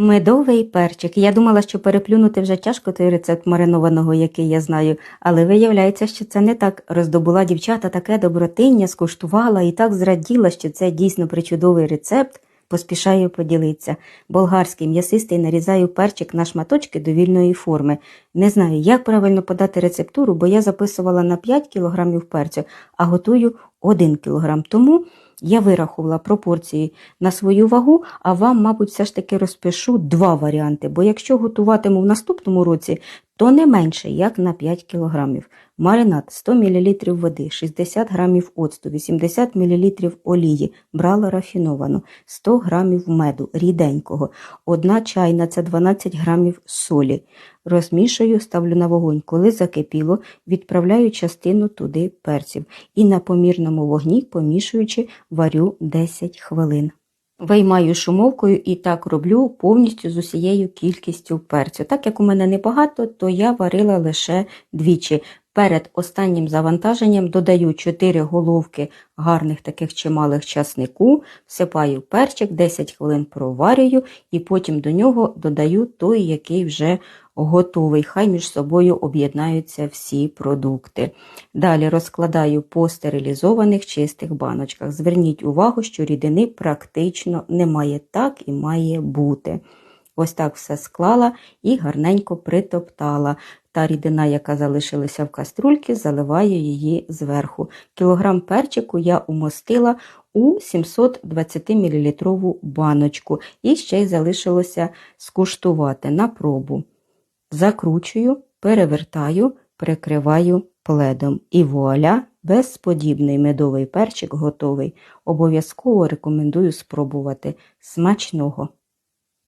Медовий перчик. Я думала, що переплюнути вже тяжко той рецепт маринованого, який я знаю, але виявляється, що це не так. Роздобула дівчата таке добротиння, скуштувала і так зраділа, що це дійсно причудовий рецепт. Поспішаю поділитися. Болгарський м'ясистий нарізаю перчик на шматочки довільної форми. Не знаю, як правильно подати рецептуру, бо я записувала на 5 кг перцю, а готую 1 кг. Тому я вирахувала пропорції на свою вагу, а вам, мабуть, все ж таки розпишу два варіанти, бо якщо готуватиму в наступному році, то не менше, як на 5 кг. Маринад 100 мл води, 60 г оцту, 80 мл олії, брала рафіновану, 100 г меду ріденького, одна чайна це 12 г солі. Розмішую, ставлю на вогонь. Коли закипіло, відправляю частину туди перців і на помірному вогні, помішуючи, варю 10 хвилин. Виймаю шумовкою і так роблю повністю з усією кількістю перцю. Так як у мене небагато, то я варила лише двічі. Перед останнім завантаженням додаю 4 головки гарних таких чималих часнику, всипаю перчик, 10 хвилин проварюю і потім до нього додаю той, який вже готовий. Хай між собою об'єднаються всі продукти. Далі розкладаю по стерилізованих чистих баночках. Зверніть увагу, що рідини практично немає. Так і має бути. Ось так все склала і гарненько притоптала. Та рідина, яка залишилася в каструльці, заливаю її зверху. Кілограм перчику я умостила у 720 мл баночку і ще й залишилося скуштувати на пробу. Закручую, перевертаю, прикриваю пледом. І вуаля, безподібний медовий перчик готовий. Обов'язково рекомендую спробувати. Смачного!